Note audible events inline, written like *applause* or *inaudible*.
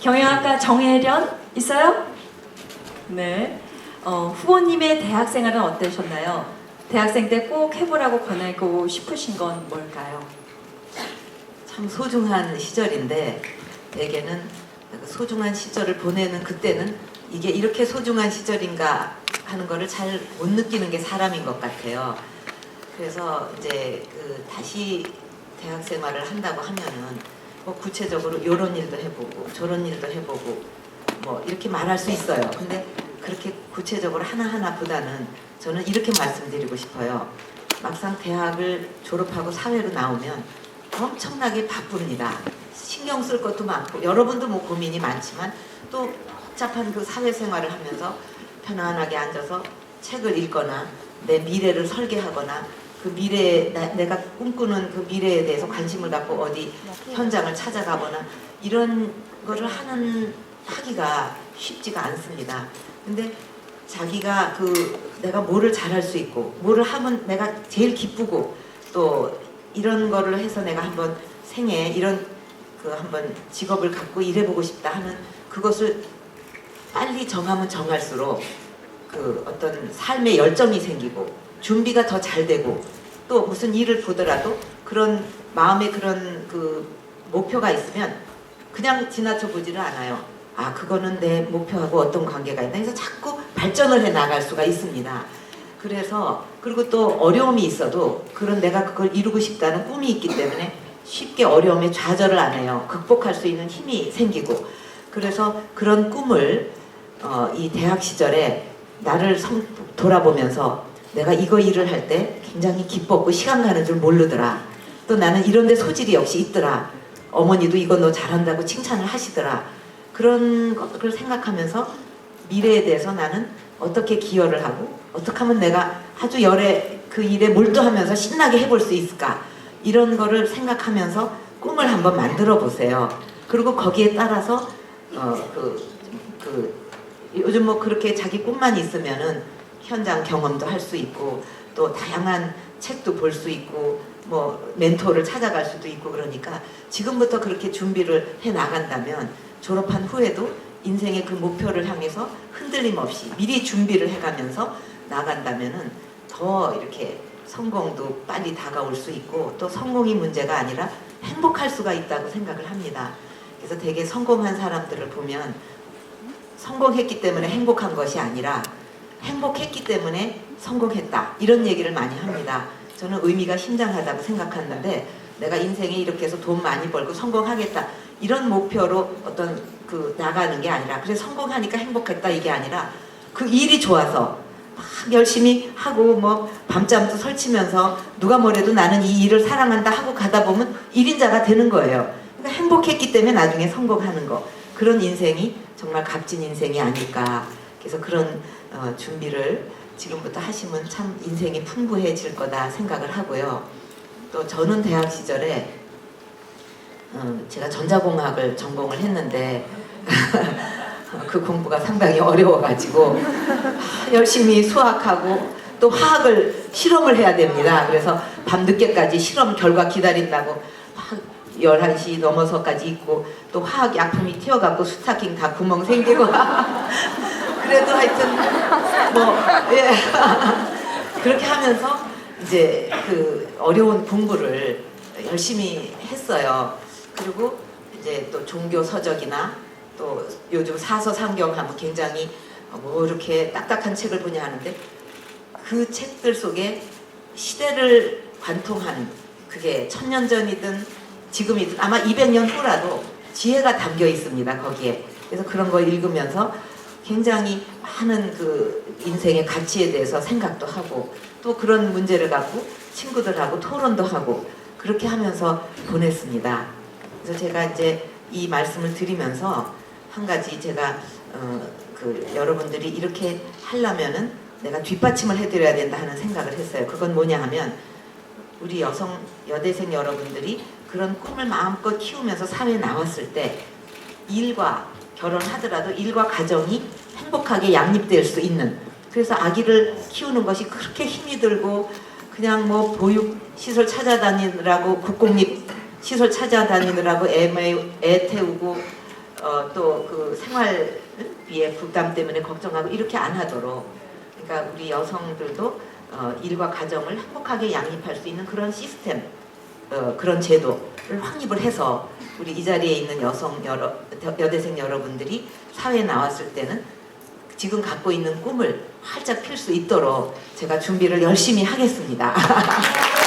경영학과 정혜련 있어요? 네. 어, 후보님의 대학 생활은 어떠셨나요? 대학생 때 꼭 해보라고 권하고 싶으신 건 뭘까요? 참 소중한 시절인데 대개는 그 소중한 시절을 보내는 그때는 이게 이렇게 소중한 시절인가 하는 거를 잘 못 느끼는 게 사람인 것 같아요. 그래서 이제 그 다시 대학 생활을 한다고 하면은 뭐 구체적으로 이런 일도 해보고 저런 일도 해보고 뭐 이렇게 말할 수 있어요. 근데 그렇게 구체적으로 하나하나 보다는 저는 이렇게 말씀드리고 싶어요. 막상 대학을 졸업하고 사회로 나오면 엄청나게 바쁩니다. 신경 쓸 것도 많고 여러분도 뭐 고민이 많지만 또 복잡한 그 사회생활을 하면서 편안하게 앉아서 책을 읽거나 내 미래를 설계하거나 그 미래에 나- 내가 꿈꾸는 그 미래에 대해서 관심을 갖고 어디 현장을 찾아가거나 이런 거를 하는 하기가 쉽지가 않습니다. 근데 자기가 그 내가 뭐를 잘할 수 있고 뭐를 하면 내가 제일 기쁘고 또 이런 거를 해서 내가 한번 생애 이런 그 한번 직업을 갖고 일해보고 싶다 하는 그것을 빨리 정하면 정할수록 그 어떤 삶의 열정이 생기고 준비가 더 잘 되고 또 무슨 일을 보더라도 그런 마음에 그런 그 목표가 있으면 그냥 지나쳐 보지를 않아요. 아 그거는 내 목표하고 어떤 관계가 있나 해서 자꾸 발전을 해 나갈 수가 있습니다. 그래서 그리고 또 어려움이 있어도 그런 내가 그걸 이루고 싶다는 꿈이 있기 때문에 쉽게 어려움에 좌절을 안 해요. 극복할 수 있는 힘이 생기고 그래서 그런 꿈을 어, 이 대학 시절에 나를 성, 돌아보면서 내가 이거 일을 할 때 굉장히 기뻤고 시간 가는 줄 모르더라. 또 나는 이런 데 소질이 역시 있더라. 어머니도 이거 너 잘한다고 칭찬을 하시더라. 그런 것을 생각하면서 미래에 대해서 나는 어떻게 기여를 하고 어떻게 하면 내가 아주 열에 그 일에 몰두하면서 신나게 해볼 수 있을까 이런 거를 생각하면서 꿈을 한번 만들어 보세요. 그리고 거기에 따라서 어 그 그 요즘 뭐 그렇게 자기 꿈만 있으면은 현장 경험도 할 수 있고 또 다양한 책도 볼 수 있고 뭐 멘토를 찾아갈 수도 있고 그러니까 지금부터 그렇게 준비를 해 나간다면 졸업한 후에도 인생의 그 목표를 향해서 흔들림 없이 미리 준비를 해가면서 나간다면은 더 이렇게 성공도 빨리 다가올 수 있고 또 성공이 문제가 아니라 행복할 수가 있다고 생각을 합니다. 그래서 되게 성공한 사람들을 보면 성공했기 때문에 행복한 것이 아니라 행복했기 때문에 성공했다 이런 얘기를 많이 합니다. 저는 의미가 심장하다고 생각하는데 내가 인생에 이렇게 해서 돈 많이 벌고 성공하겠다 이런 목표로 어떤 그 나가는 게 아니라 그래 성공하니까 행복했다 이게 아니라 그 일이 좋아서 막 열심히 하고 뭐 밤잠도 설치면서 누가 뭐래도 나는 이 일을 사랑한다 하고 가다 보면 일인자가 되는 거예요. 그러니까 행복했기 때문에 나중에 성공하는 거 그런 인생이 정말 값진 인생이 아닐까. 그래서 그런 어, 준비를 지금부터 하시면 참 인생이 풍부해질 거다 생각을 하고요. 또 저는 대학 시절에 어, 제가 전자공학을 전공을 했는데 *laughs* 그 공부가 상당히 어려워가지고 아, 열심히 수학하고 또 화학을 실험을 해야 됩니다. 그래서 밤 늦게까지 실험 결과 기다린다고 막 11시 넘어서까지 있고 또 화학 약품이 튀어갖고 스타킹 다 구멍 생기고 *laughs* 그래도 하여튼 뭐 예. *laughs* 그렇게 하면서 이제 그 어려운 공부를 열심히 했어요. 그리고 이제 또 종교 서적이나 또 요즘 사서 상경 하면 굉장히 뭐 이렇게 딱딱한 책을 보냐 하는데 그 책들 속에 시대를 관통하는 그게 천년 전이든 지금이든 아마 200년 후라도 지혜가 담겨 있습니다 거기에 그래서 그런 걸 읽으면서 굉장히 많은 그 인생의 가치에 대해서 생각도 하고 또 그런 문제를 갖고 친구들하고 토론도 하고 그렇게 하면서 보냈습니다. 그래서 제가 이제 이 말씀을 드리면서 한 가지 제가 어, 그 여러분들이 이렇게 하려면은 내가 뒷받침을 해드려야 된다 하는 생각을 했어요. 그건 뭐냐 하면 우리 여성 여대생 여러분들이 그런 꿈을 마음껏 키우면서 사회에 나왔을 때 일과 결혼하더라도 일과 가정이 행복하게 양립될 수 있는 그래서 아기를 키우는 것이 그렇게 힘이 들고 그냥 뭐 보육 시설 찾아다니느라고 국공립 시설 찾아다니느라고 애, 매- 애 태우고 어, 또 그 생활비의 부담 때문에 걱정하고 이렇게 안 하도록. 그러니까 우리 여성들도 어, 일과 가정을 행복하게 양립할 수 있는 그런 시스템 어, 그런 제도를 확립을 해서 우리 이 자리에 있는 여성 여러 여대생 여러분들이 사회에 나왔을 때는 지금 갖고 있는 꿈을 활짝 필 수 있도록 제가 준비를 열심히 하겠습니다. *laughs*